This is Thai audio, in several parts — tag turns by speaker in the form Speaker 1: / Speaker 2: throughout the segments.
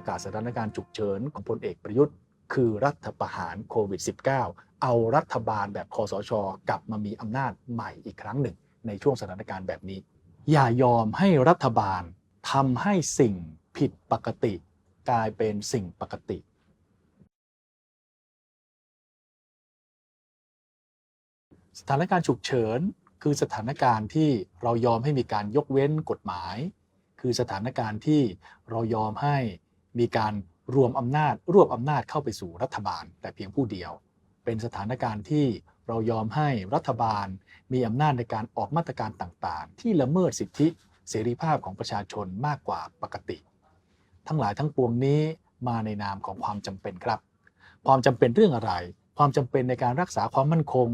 Speaker 1: ประกาศสถานการณ์ฉุกเฉินของพลเอกประยุทธ์ คือรัฐประหารโควิด -19 เอารัฐบาลแบบคอสช กลับมามีอำนาจใหม่อีกครั้งหนึ่ง ในช่วงสถานการณ์แบบนี้ อย่ายอมให้รัฐบาลทำให้สิ่งผิดปกติ กลายเป็นสิ่งปกติสถานการณ์ฉุกเฉินคือสถานการณ์ที่เรายอมให้มีการยกเว้นกฎหมาย คือสถานการณ์ที่เรายอมให้ มีการรวมอำนาจรวบอำนาจเข้าไปสู่รัฐบาล แต่เพียงผู้เดียว เป็นสถานการณ์ที่เรายอมให้รัฐบาล มีอำนาจในการออกมาตรการต่างๆ ที่ละเมิดสิทธิเสรีภาพของประชาชนมากกว่าปกติ ทั้งหลายทั้งปวงนี้มาในนามของความจำเป็นครับ ความจำเป็นเรื่องอะไร ความจำเป็นในการรักษาความมั่นคง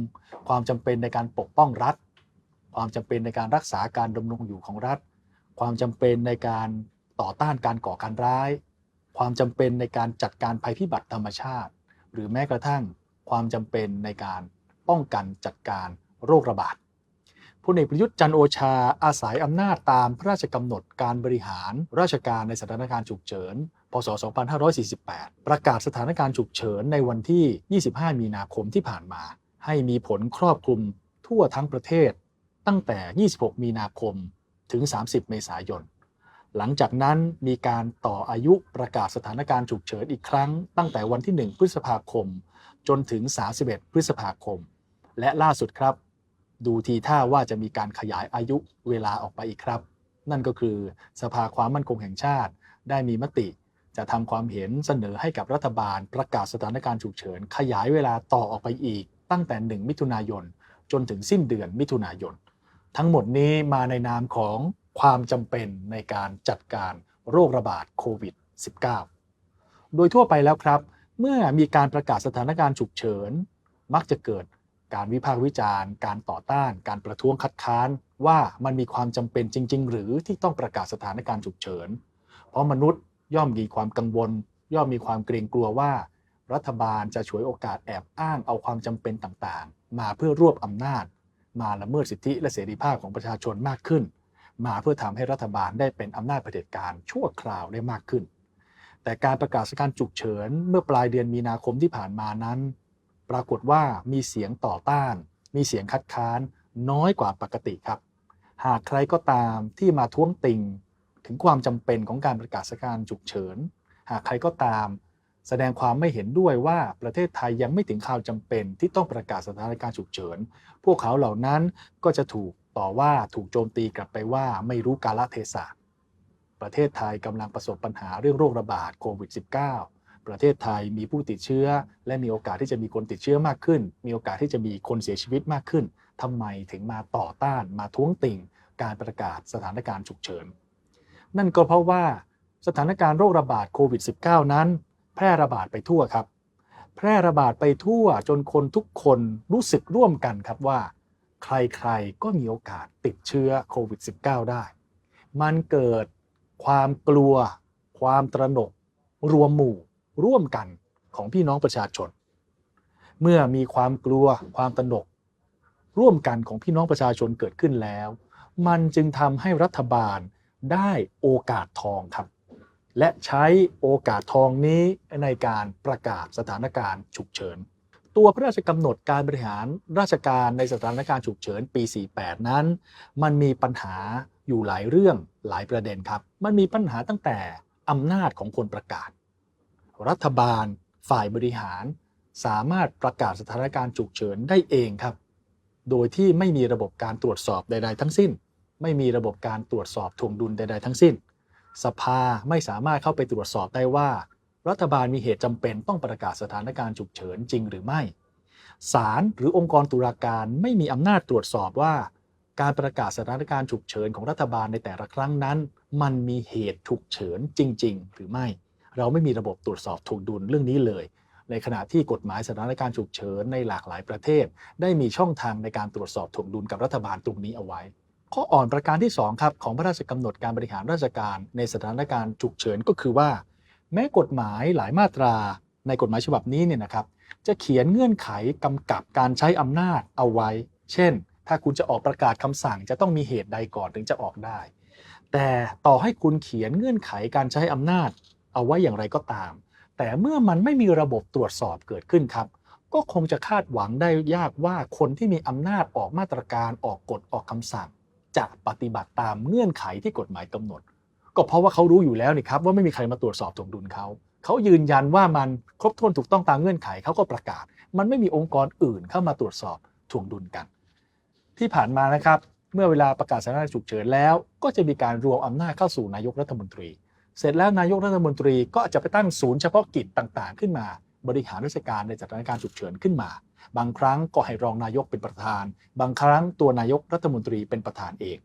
Speaker 1: ความจำเป็นในการปกป้องรัฐ ความจำเป็นในการรักษาการดำรงอยู่ของรัฐ ความจำเป็นในการต่อต้านการก่อการร้าย ความจำเป็นในการจัดการภัยพิบัติธรรมชาติ หรือแม้กระทั่งความจำเป็นในการป้องกันจัดการโรคระบาดพลเอกประยุทธ์จันโอชาอาศัยอำนาจตามพระราชกำหนดการบริหาร ราชการในสถานการณ์ฉุกเฉิน พศ 2548 ประกาศสถานการณ์ฉุกเฉินในวันที่ 25 มีนาคมที่ผ่านมา ให้มีผลครอบคลุมทั่วทั้งประเทศ ตั้งแต่ 26 มีนาคมถึง 30 เมษายน หลังจากนั้นมีการต่ออายุประกาศสถานการณ์ฉุกเฉินอีกครั้ง ตั้งแต่วันที่ 1 พฤษภาคม จนถึง 31 พฤษภาคม และล่าสุดครับ ดูทีท่าว่าจะมีการขยายอายุเวลาออกไปอีกครับ นั่นก็คือสภาความมั่นคงแห่งชาติ ได้มีมติ จะทำความเห็นเสนอให้กับรัฐบาล ประกาศสถานการณ์ฉุกเฉิน ขยายเวลาต่อออกไปอีก ตั้งแต่ 1 มิถุนายน จนถึงสิ้นเดือนมิถุนายน ทั้งหมดนี้มาในนามของ ความจำเป็นในการจัดการโรคระบาดโควิด -19 โดยทั่วไปแล้วครับ เมื่อมีการประกาศสถานการณ์ฉุกเฉิน มักจะเกิดการวิพากษ์วิจารณ์ การต่อต้าน การประท้วงคัดค้าน ว่ามันมีความจำเป็นจริง ๆ หรือที่ต้องประกาศสถานการณ์ฉุกเฉิน เพราะมนุษย์ย่อมมีความกังวล ย่อมมีความเกรงกลัวว่า รัฐบาลจะฉวยโอกาสแอบอ้างเอาความจำเป็นต่างๆ มาเพื่อรวบอำนาจ มาละเมิดสิทธิและเสรีภาพของประชาชนมากขึ้น มาเพื่อทำให้รัฐบาลได้เป็นอำนาจเผด็จการชั่วคราวได้มากขึ้น แต่การประกาศสถานการณ์ฉุกเฉินเมื่อปลายเดือนมีนาคมที่ผ่านมานั้น ปรากฏว่ามีเสียงต่อต้าน มีเสียงคัดค้านน้อยกว่าปกติครับ หากใครก็ตามที่มาท้วงติงถึงความจำเป็นของการประกาศสถานการณ์ฉุกเฉิน หากใครก็ตาม แสดงความไม่เห็นด้วยว่าประเทศไทยยังไม่ถึงข่าวจำเป็นที่ต้องประกาศสถานการณ์ฉุกเฉิน พวกเขาเหล่านั้นก็จะถูก ต่อว่าถูกโจมตีกลับไปว่าไม่รู้กาลเทศะ ประเทศไทยกำลังประสบปัญหาเรื่องโรคระบาดโควิด -19 ประเทศไทยมีผู้ติดเชื้อ และมีโอกาสที่จะมีคนติดเชื้อมากขึ้น มีโอกาสที่จะมีคนเสียชีวิตมากขึ้นทำไมถึงมาต่อต้านมาท้วงติ่ง การประกาศสถานการณ์ฉุกเฉิน นั่นก็เพราะว่าสถานการณ์โรคระบาดโควิด -19 นั้น แพร่ระบาดไปทั่วครับ แพร่ระบาดไปทั่วจนคนทุกคนรู้สึกร่วมกันครับว่า ใครๆ ก็มีโอกาสติดเชื้อโควิด -19 ได้ มันเกิดความกลัว ความตระหนก รวมหมู่ร่วมกันของพี่น้องประชาชน เมื่อมีความกลัว ความตระหนก ร่วมกันของพี่น้องประชาชนเกิดขึ้นแล้ว มันจึงทำให้รัฐบาลได้โอกาสทองครับ และใช้โอกาสทองนี้ในการประกาศสถานการณ์ฉุกเฉิน ตัวพระราชกำหนดการบริหารราชการในสถานการณ์ฉุกเฉินปี 48 นั้น มันมีปัญหาอยู่หลายเรื่องหลายประเด็นครับ มันมีปัญหาตั้งแต่อำนาจของคนประกาศ รัฐบาล ฝ่ายบริหาร สามารถประกาศสถานการณ์ฉุกเฉินได้เองครับ โดยที่ไม่มีระบบการตรวจสอบใด ๆ ทั้งสิ้น ไม่มีระบบการตรวจสอบทวงดุลใด ๆ ทั้งสิ้น สภาไม่สามารถเข้าไปตรวจสอบได้ว่า รัฐบาลมีเหตุจำเป็นต้องประกาศสถานการณ์ฉุกเฉินจริงหรือไม่ศาลหรือองค์กรตุลาการไม่มีอำนาจตรวจสอบว่า การประกาศสถานการณ์ฉุกเฉินของรัฐบาลในแต่ละครั้งนั้น มันมีเหตุฉุกเฉินจริง ๆ หรือไม่ เราไม่มีระบบตรวจสอบทวงดุลเรื่องนี้เลย ในขณะที่กฎหมายสถานการณ์ฉุกเฉินในหลากหลายประเทศ ได้มีช่องทางในการตรวจสอบถ่วงดุลกับรัฐบาลตรงนี้เอาไว้ ข้ออ่อนประการที่2ครับของพระราชกำหนดการบริหารราชการในสถานการณ์ฉุกเฉินก็คือว่า แม้กฎหมายหลายมาตราในกฎหมายฉบับนี้เนี่ยนะครับ จะเขียนเงื่อนไขกำกับการใช้อำนาจเอาไว้ เช่น ถ้าคุณจะออกประกาศคำสั่ง จะต้องมีเหตุใดก่อนถึงจะออกได้ แต่ต่อให้คุณเขียนเงื่อนไขการใช้อำนาจ เอาไว้อย่างไรก็ตาม แต่เมื่อมันไม่มีระบบตรวจสอบเกิดขึ้นครับ ก็คงจะคาดหวังได้ยากว่าคนที่มีอำนาจออกมาตรการออกกฎออกคำสั่ง จะปฏิบัติตามเงื่อนไขที่กฎหมายกำหนด ก็เพราะว่าเขารู้อยู่แล้วนี่ครับว่าไม่มีใครมาตรวจสอบถวงดุลเขาเขายืนยันว่ามันครบถ้วนถูกต้องตามเงื่อนไขเขาก็ประกาศ มันไม่มีองค์กรอื่นเข้ามาตรวจสอบถวงดุลกัน ที่ผ่านมานะครับเมื่อเวลาประกาศสถานการณ์ฉุกเฉินแล้ว ก็จะมีการรวมอำนาจเข้าสู่นายกรัฐมนตรี เสร็จแล้วนายกรัฐมนตรีก็จะไปตั้งศูนย์เฉพาะกิจต่างๆ ขึ้นมาบริหารราชการในสถานการณ์ฉุกเฉินขึ้นมา บางครั้งก็ให้รองนายกเป็นประธาน บางครั้งตัวนายกรัฐมนตรีเป็นประธานเอง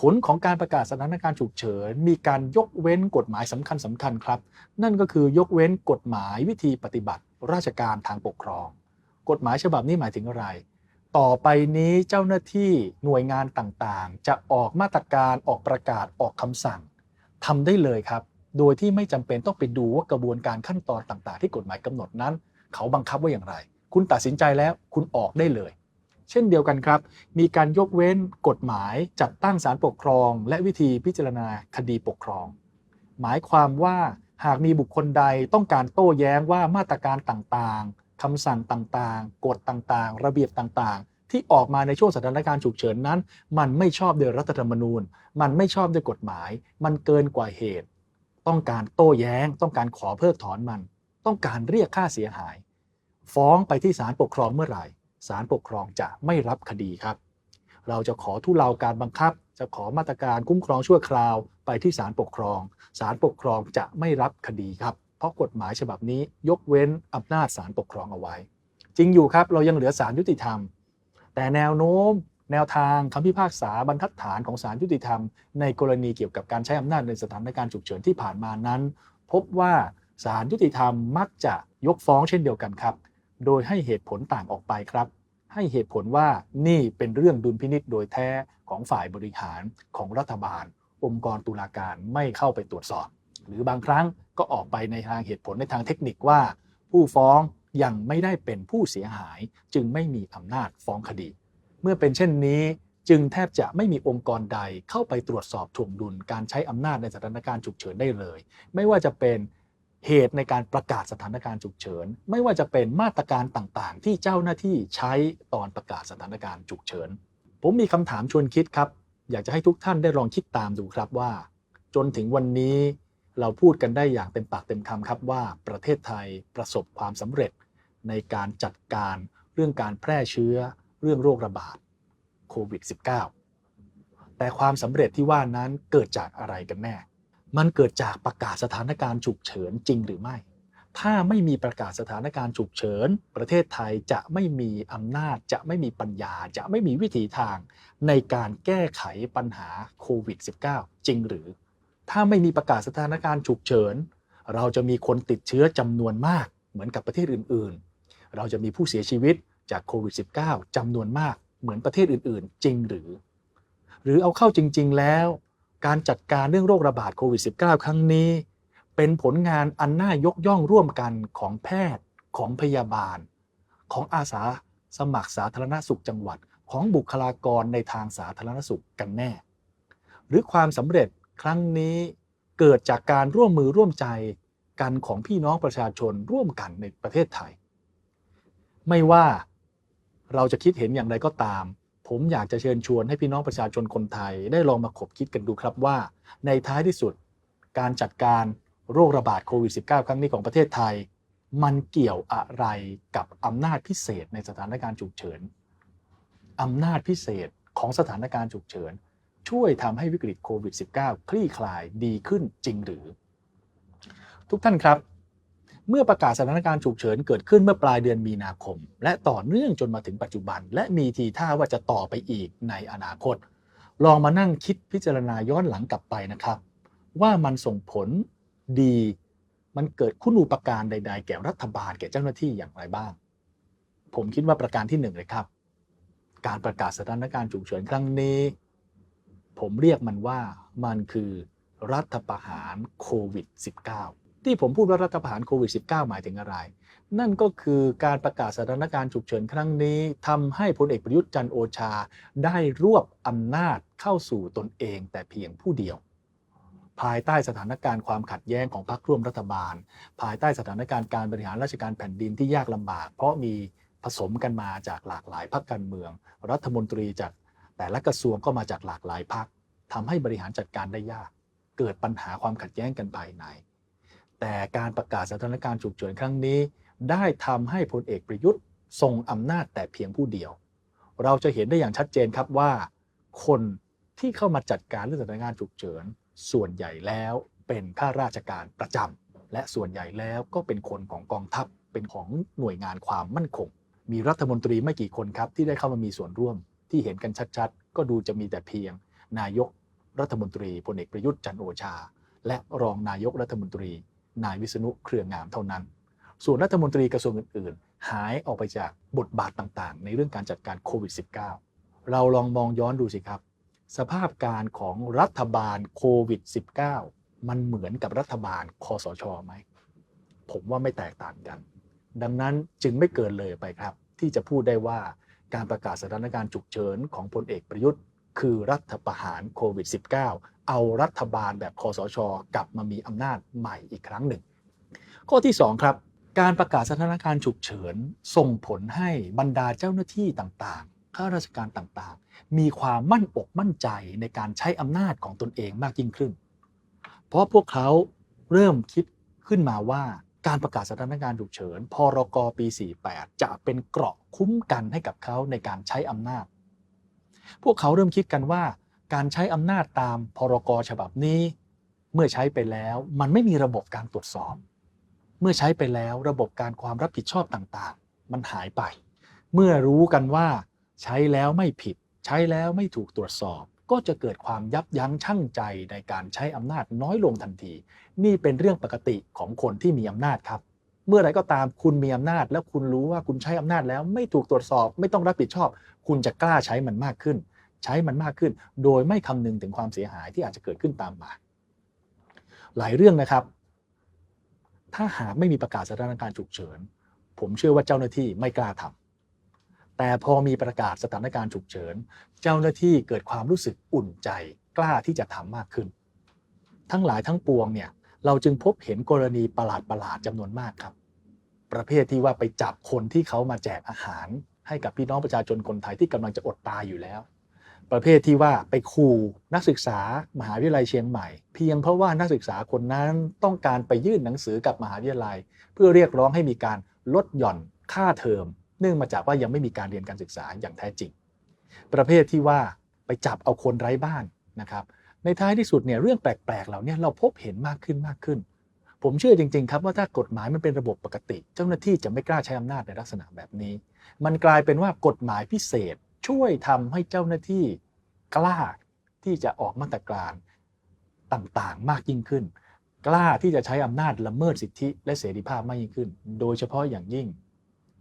Speaker 1: ผลของการประกาศสถานการณ์ฉุกเฉิน มีการยกเว้นกฎหมายสำคัญสำคัญครับ นั่นก็คือยกเว้นกฎหมายวิธีปฏิบัติ ราชการทางปกครอง กฎหมายฉบับนี้หมายถึงอะไร ต่อไปนี้เจ้าหน้าที่หน่วยงานต่างๆ จะออกมาตรการออกประกาศออกคำสั่งทำได้เลยครับ โดยที่ไม่จำเป็นต้องไปดูว่ากระบวนการขั้นตอนต่าง ๆ ที่กฎหมายกำหนดนั้น เขาบังคับว่าอย่างไร คุณตัดสินใจแล้วคุณออกได้เลย เช่นเดียวกันครับ มีการยกเว้นกฎหมายจัดตั้งศาลปกครอง และวิธีพิจารณาคดีปกครอง หมายความว่าหากมีบุคคลใดต้องการโต้แย้งว่ามาตรการต่างๆคำสั่งต่างๆ กฎต่างๆ ระเบียบต่างๆ ที่ออกมาในช่วงสถานการณ์ฉุกเฉินนั้น มันไม่ชอบโดยรัฐธรรมนูญ มันไม่ชอบด้วยกฎหมาย มันเกินกว่าเหตุ ต้องการโต้แย้ง ต้องการขอเพิกถอนมัน ต้องการเรียกค่าเสียหาย ฟ้องไปที่ศาลปกครองเมื่อไหร่ ศาลปกครองจะไม่รับคดีครับ เราจะขอทุเลาการบังคับ จะขอมาตรการคุ้มครองชั่วคราวไปที่ศาลปกครองศาลปกครองจะไม่รับคดีครับ เพราะกฎหมายฉบับนี้ยกเว้นอำนาจศาลปกครองเอาไว้ จริงอยู่ครับเรายังเหลือศาลยุติธรรม แต่แนวโน้ม แนวทางคำพิพากษาบรรทัดฐานของศาลยุติธรรม ในกรณีเกี่ยวกับการใช้อำนาจในสถานการณ์ฉุกเฉินที่ผ่านมานั้น พบว่าศาลยุติธรรมมักจะยกฟ้องเช่นเดียวกันครับ โดยให้เหตุผลต่างออกไปครับ ให้เหตุผลว่านี่เป็นเรื่องดุลพินิษโดยแท้ของฝ่ายบริหารของรัฐบาล องค์กรตุลาการไม่เข้าไปตรวจสอบ หรือบางครั้งก็ออกไปในทางเหตุผลในทางเทคนิคว่า ผู้ฟ้องยังไม่ได้เป็นผู้เสียหาย จึงไม่มีอำนาจฟ้องคดี เมื่อเป็นเช่นนี้จึงแทบจะไม่มีองค์กรใดเข้าไปตรวจสอบถ่วงดุลการใช้อำนาจในสถานการณ์ฉุกเฉินได้เลย ไม่ว่าจะเป็น เหตุในการประกาศสถานการณ์ฉุกเฉิน ไม่ว่าจะเป็นมาตรการต่างๆ ที่เจ้าหน้าที่ใช้ตอนประกาศสถานการณ์ฉุกเฉิน ผมมีคำถามชวนคิดครับ อยากจะให้ทุกท่านได้ลองคิดตามดูครับว่า จนถึงวันนี้เราพูดกันได้อย่างเต็มปากเต็มคำครับว่าประเทศไทยประสบความสำเร็จ ในการจัดการเรื่องการแพร่เชื้อเรื่องโรคระบาดโควิด -19 แต่ความสำเร็จที่ว่านั้นเกิดจากอะไรกันแน่ มันเกิดจากประกาศสถานการณ์ฉุกเฉินจริงหรือไม่ ถ้าไม่มีประกาศสถานการณ์ฉุกเฉิน ประเทศไทยจะไม่มีอำนาจ จะไม่มีปัญญา จะไม่มีวิถีทาง ในการแก้ไขปัญหาโควิด -19 จริงหรือ ถ้าไม่มีประกาศสถานการณ์ฉุกเฉิน เราจะมีคนติดเชื้อจำนวนมาก เหมือนกับประเทศอื่น ๆ เราจะมีผู้เสียชีวิตจากโควิด -19 จำนวนมาก เหมือนประเทศอื่น ๆ จริงหรือ หรือเอาเข้าจริง ๆ แล้ว การจัดการเรื่องโรคระบาดโควิด -19 ครั้งนี้ เป็นผลงานอันน่ายกย่องร่วมกันของแพทย์ของพยาบาล ของอาสาสมัครสาธารณสุขจังหวัดของบุคลากรในทางสาธารณสุขกันแน่ หรือความสำเร็จครั้งนี้เกิดจากการร่วมมือร่วมใจกันของพี่น้องประชาชนร่วมกันในประเทศไทย ไม่ว่าเราจะคิดเห็นอย่างไรก็ตาม ผมอยากจะเชิญชวนให้พี่น้องประชาชนคนไทย ได้ลองมาขบคิดกันดูครับว่า ในท้ายที่สุดการจัดการโรคระบาดโควิด -19 ครั้งนี้ของประเทศไทย มันเกี่ยวอะไรกับอำนาจพิเศษในสถานการณ์ฉุกเฉินอำนาจพิเศษของสถานการณ์ฉุกเฉิน ช่วยทำให้วิกฤตโควิด -19 คลี่คลายดีขึ้นจริงหรือ ทุกท่านครับ เมื่อประกาศสถานการณ์ฉุกเฉินเกิดขึ้นเมื่อปลายเดือนมีนาคม และต่อเนื่องจนมาถึงปัจจุบัน และมีทีท่าว่าจะต่อไปอีกในอนาคต ลองมานั่งคิดพิจารณาย้อนหลังกลับไปนะครับ ว่ามันส่งผลดีมันเกิดคุณูปการใด ๆ แก่รัฐบาลแก่เจ้าหน้าที่อย่างไรบ้าง ผมคิดว่าประการที่หนึ่งเลยครับ การประกาศสถานการณ์ฉุกเฉินครั้งนี้ ผมเรียกมันว่ามันคือรัฐประหารโควิด -19 ที่ผมพูดว่ารัฐประหารโควิด -19 หมายถึงอะไร นั่นก็คือการประกาศสถานการณ์ฉุกเฉินครั้งนี้ทำให้พลเอกประยุทธ์จันโอชา ได้รวบอำนาจเข้าสู่ตนเองแต่เพียงผู้เดียว ภายใต้สถานการณ์ความขัดแย้งของพรรคร่วมรัฐบาล ภายใต้สถานการณ์การบริหารราชการแผ่นดินที่ยากลำบาก เพราะมีผสมกันมาจากหลากหลายพรรคการเมือง รัฐมนตรีจากแต่ละกระทรวงก็มาจากหลากหลายพรรคทำให้บริหารจัดการได้ยาก เกิดปัญหาความขัดแย้งกันภายใน แต่การประกาศสถานการณ์ฉุกเฉินครั้งนี้ ได้ทำให้พลเอกประยุทธ์ทรงอำนาจแต่เพียงผู้เดียว เราจะเห็นได้อย่างชัดเจนครับว่า คนที่เข้ามาจัดการเรื่องสถานการณ์ฉุกเฉิน ส่วนใหญ่แล้วเป็นข้าราชการประจำและส่วนใหญ่แล้วก็เป็นคนของกองทัพเป็นของหน่วยงานความมั่นคง มีรัฐมนตรีไม่กี่คนครับ ที่ได้เข้ามามีส่วนร่วมที่เห็นกันชัดๆ ก็ดูจะมีแต่เพียง นายกรัฐมนตรีพลเอกประยุทธ์จันโอชา และรองนายกรัฐมนตรี นายวิษณุเครืองามเท่านั้น ส่วนรัฐมนตรีกระทรวงอื่น ๆ หายออกไปจากบทบาทต่างๆ ในเรื่องการจัดการโควิด -19 เราลองมองย้อนดูสิครับ สภาพการของรัฐบาลโควิด -19 มันเหมือนกับรัฐบาลคอสชไหม ผมว่าไม่แตกต่างกัน ดังนั้นจึงไม่เกินเลยไปครับ ที่จะพูดได้ว่าการประกาศสถานการณ์ฉุกเฉินของพลเอกประยุทธ์ คือรัฐประหารโควิด -19 เอารัฐบาลแบบคอสช กลับมามีอำนาจใหม่อีกครั้งหนึ่ง ข้อที่ 2 ครับ การประกาศสถานการณ์ฉุกเฉิน ส่งผลให้บรรดาเจ้าหน้าที่ต่างๆ ข้าราชการต่างๆ มีความมั่นอกมั่นใจในการใช้อำนาจของตนเองมากยิ่งขึ้น เพราะพวกเขาเริ่มคิดขึ้นมาว่าการประกาศสถานการณ์ฉุกเฉิน พรกปี 48 จะเป็นเกราะคุ้มกันให้กับเขาในการใช้อำนาจ พวกเขาเริ่มคิดกันว่า การใช้อำนาจตามพรกฉบับนี้ เมื่อใช้ไปแล้วมันไม่มีระบบการตรวจสอบ เมื่อใช้ไปแล้วระบบการความรับผิดชอบต่างๆ มันหายไป เมื่อรู้กันว่า ใช้แล้วไม่ผิด ใช้แล้วไม่ถูกตรวจสอบ ก็จะเกิดความยับยั้งชั่งใจในการใช้อำนาจน้อยลงทันที นี่เป็นเรื่องปกติของคนที่มีอำนาจครับ เมื่อไรก็ตามคุณมีอำนาจ แล้วคุณรู้ว่าคุณใช้อำนาจแล้วไม่ถูกตรวจสอบ ไม่ต้องรับผิดชอบ คุณจะกล้าใช้มันมากขึ้น ใช้มันมากขึ้น โดยไม่คำนึงถึงความเสียหายที่อาจจะเกิดขึ้นตามมา หลายเรื่องนะครับ ถ้าหากไม่มีประกาศสถานการณ์ฉุกเฉิน ผมเชื่อว่าเจ้าหน้าที่ไม่กล้าทำแต่พอมีประกาศสถานการณ์ฉุกเฉิน เจ้าหน้าที่เกิดความรู้สึกอุ่นใจ กล้าที่จะทำมากขึ้น ทั้งหลายทั้งปวงเนี่ยเราจึงพบเห็นกรณีประหลาดประหลาดจำนวนมากครับ ประเภทที่ว่าไปจับคนที่เขามาแจกอาหาร ให้กับพี่น้องประชาชนคนไทยที่กำลังจะอดตายอยู่แล้ว ประเภทที่ว่าไปขู่นักศึกษามหาวิทยาลัยเชียงใหม่ เพียงเพราะว่านักศึกษาคนนั้นต้องการไปยื่นหนังสือกับมหาวิทยาลัย เพื่อเรียกร้องให้มีการลดหย่อนค่าเทอม เนื่องมาจากว่ายังไม่มีการเรียนการศึกษาอย่างแท้จริง ประเภทที่ว่าไปจับเอาคนไร้บ้านนะครับในท้ายที่สุดเนี่ยเรื่องแปลกๆเหล่านี้เราพบเห็นมากขึ้นมากขึ้น ผมเชื่อจริง ๆ ครับว่าถ้ากฎหมายมันเป็นระบบปกติ เจ้าหน้าที่จะไม่กล้าใช้อำนาจในลักษณะแบบนี้ มันกลายเป็นว่ากฎหมายพิเศษ ช่วยทำให้เจ้าหน้าที่กล้าที่จะออกมาตรการต่างๆ มากยิ่งขึ้น กล้าที่จะใช้อำนาจละเมิดสิทธิและเสรีภาพมากยิ่งขึ้น โดยเฉพาะอย่างยิ่ง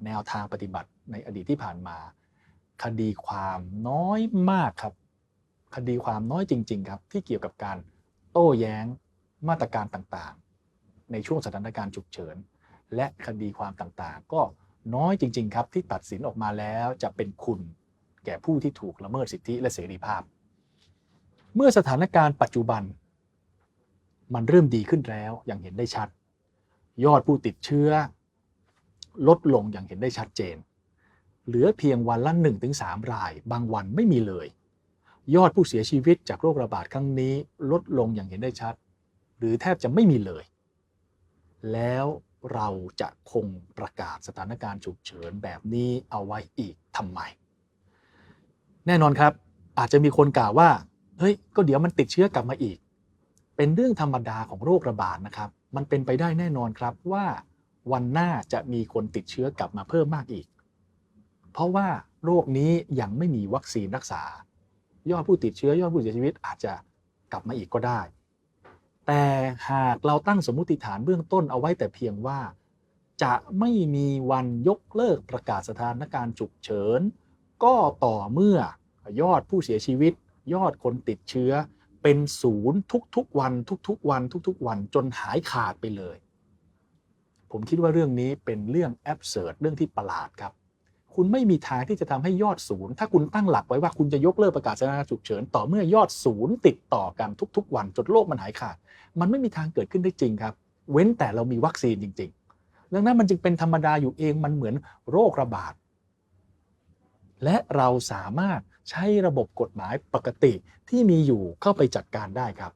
Speaker 1: แนวทางปฏิบัติในอดีตที่ผ่านมา คดีความน้อยมากครับ คดีความน้อยจริง ๆ ครับ ที่เกี่ยวกับการโต้แย้งมาตรการต่างๆ ในช่วงสถานการณ์ฉุกเฉิน และคดีความต่างๆ ก็น้อยจริง ๆ ครับที่ตัดสินออกมาแล้วจะเป็นคุณ แก่ผู้ที่ถูกละเมิดสิทธิและเสรีภาพ เมื่อสถานการณ์ปัจจุบัน มันเริ่มดีขึ้นแล้วอย่างเห็นได้ชัด ยอดผู้ติดเชื้อ ลดลงอย่างเห็นได้ชัดเจน เหลือเพียงวันละ 1-3 ราย บางวันไม่มีเลย ยอดผู้เสียชีวิตจากโรคระบาดครั้งนี้ ลดลงอย่างเห็นได้ชัด หรือแทบจะไม่มีเลย แล้วเราจะคงประกาศสถานการณ์ฉุกเฉินแบบนี้เอาไว้อีกทำไม แน่นอนครับ อาจจะมีคนกล่าวว่าเฮ้ยก็เดี๋ยวมันติดเชื้อกลับมาอีก เป็นเรื่องธรรมดาของโรคระบาดนะครับ มันเป็นไปได้แน่นอนครับว่าวันหน้าจะมีคนติดเชื้อกลับมาเพิ่มมากอีก เพราะว่าโรคนี้ยังไม่มีวัคซีนรักษา ยอดผู้ติดเชื้อยอดผู้เสียชีวิตอาจจะกลับมาอีกก็ได้ แต่หากเราตั้งสมมติฐานเบื้องต้นเอาไว้แต่เพียงว่า จะไม่มีวันยกเลิกประกาศสถานการณ์ฉุกเฉิน ก็ต่อเมื่อยอดผู้เสียชีวิต ยอดคนติดเชื้อ เป็นศูนย์ทุกๆวัน ทุกๆวัน ทุกๆวันจนหายขาดไปเลย ผมคิดว่าเรื่องนี้เป็นเรื่องแอบเสิร์ดเรื่องที่ประหลาดครับ คุณไม่มีทางที่จะทำให้ยอดศูนย์ถ้าคุณตั้งหลักไว้ว่าคุณจะยกเลิกประกาศสถานการณ์ฉุกเฉินต่อเมื่อยอดศูนย์ติดต่อกันทุก ๆ วันจนโลกมันหายขาด มันไม่มีทางเกิดขึ้นได้จริงครับ เว้นแต่เรามีวัคซีนจริง ๆ ดังนั้นมันจึงเป็นธรรมดาอยู่เองมันเหมือนโรคระบาด และเราสามารถใช้ระบบกฎหมายปกติที่มีอยู่เข้าไปจัดการได้ครับ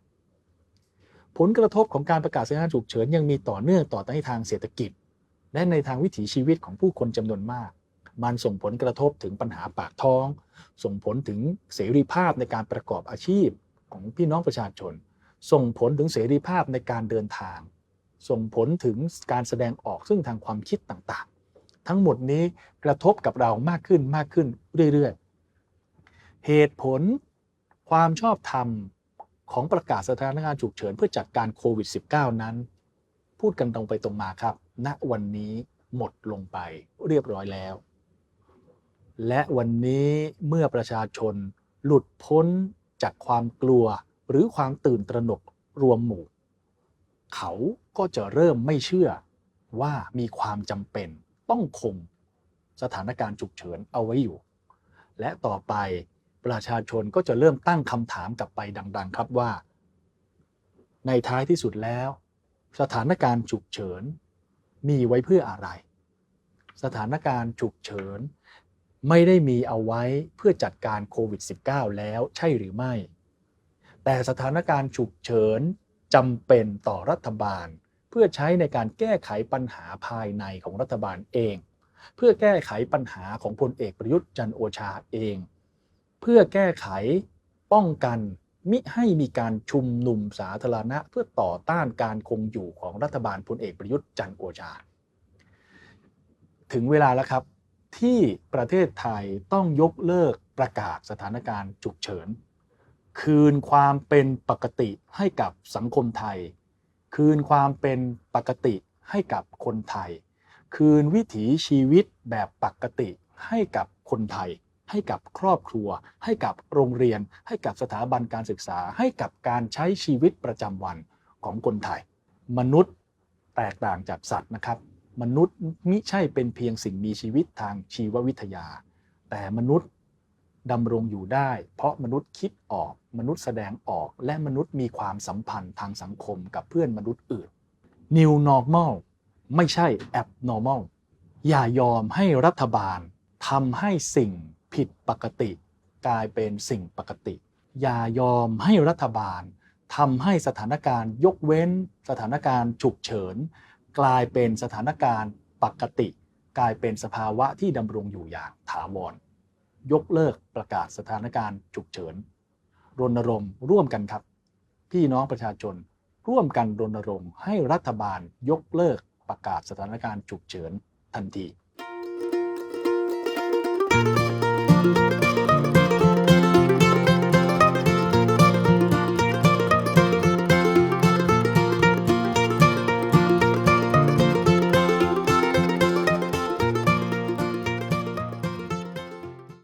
Speaker 1: ผลกระทบของการประกาศสถานการณ์ฉุกเฉินยังมีต่อเนื่องต่อในทางเศรษฐกิจ และในทางวิถีชีวิตของผู้คนจำนวนมาก มันส่งผลกระทบถึงปัญหาปากท้อง ส่งผลถึงเสรีภาพในการประกอบอาชีพของพี่น้องประชาชน ส่งผลถึงเสรีภาพในการเดินทาง ส่งผลถึงการแสดงออกซึ่งทางความคิดต่าง ทั้งหมดนี้กระทบกับเรามากขึ้นมากขึ้นเรื่อยๆ เหตุผลความชอบธรรมของประกาศสถานการณ์ฉุกเฉินเพื่อจัดการโควิด -19 นั้น พูดกันตรงไปตรงมาครับ ณวันนี้หมดลงไปเรียบร้อยแล้ว และวันนี้เมื่อประชาชนหลุดพ้นจากความกลัวหรือความตื่นตระหนกรวมหมู่ เขาก็จะเริ่มไม่เชื่อว่ามีความจำเป็น ต้องคงสถานการณ์ฉุกเฉินเอาไว้อยู่ และต่อไปประชาชนก็จะเริ่มตั้งคำถามกลับไปดัง ๆ ครับว่า ในท้ายที่สุดแล้ว สถานการณ์ฉุกเฉินมีไว้เพื่ออะไร สถานการณ์ฉุกเฉินไม่ได้มีเอาไว้เพื่อจัดการโควิด -19 แล้วใช่หรือไม่ แต่สถานการณ์ฉุกเฉินจำเป็นต่อรัฐบาล พื่อใช้ในการแก้ไขปัญหาภายในของรัฐบาลเอง เพื่อแก้ไขปัญหาของพลเอกประยุทธ์จันโอชาเอง เพื่อแก้ไขป้องกันมิให้มีการชุมนุมสาธารณะ เพื่อต่อต้านการคงอยู่ของรัฐบาลพลเอกประยุทธ์จันโอชา ถึงเวลาแล้วครับ ที่ประเทศไทยต้องยกเลิกประกาศสถานการณ์ฉุกเฉิน คืนความเป็นปกติให้กับสังคมไทย คืนความเป็นปกติให้กับคนไทย คืนวิถีชีวิตแบบปกติให้กับคนไทย ให้กับครอบครัว ให้กับโรงเรียน ให้กับสถาบันการศึกษา ให้กับการใช้ชีวิตประจำวันของคนไทย มนุษย์แตกต่างจากสัตว์นะครับ มนุษย์มิใช่เป็นเพียงสิ่งมีชีวิตทางชีววิทยา แต่มนุษย์ ดำรงอยู่ได้ เพราะมนุษย์คิดออก มนุษย์แสดงออก และมนุษย์มีความสัมพันธ์ทางสังคมกับเพื่อนมนุษย์อื่น New Normal ไม่ใช่ Abnormal อย่ายอมให้รัฐบาลทำให้สิ่งผิดปกติ กลายเป็นสิ่งปกติ อย่ายอมให้รัฐบาลทำให้สถานการณ์ยกเว้น สถานการณ์ฉุกเฉิน กลายเป็นสถานการณ์ปกติ กลายเป็นสภาวะที่ดำรงอยู่อย่างถาวร ยกเลิกประกาศสถานการณ์ฉุกเฉิน รณรงค์ร่วมกันครับ พี่น้องประชาชนร่วมกันรณรงค์ให้รัฐบาลยกเลิกประกาศสถานการณ์ฉุกเฉินทันที